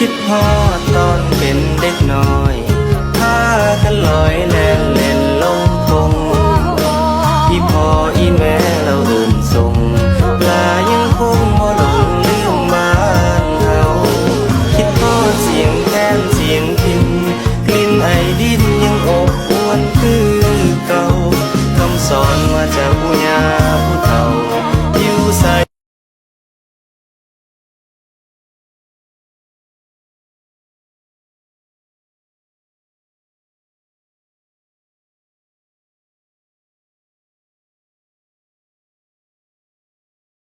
คิดพอตอนเป็นเด็กน้อยพากันลอยแล่นเล่นลงคงอีพออีแม่เราเดินส่งปลายังคงบ่หลงลืมบ้านเขาคิดพอเสียงแค้นเสียงพินกลิ่นไอดินยังอบอวนคือเก่าคำสอนว่าจะผู้ยาผู้เฒ่า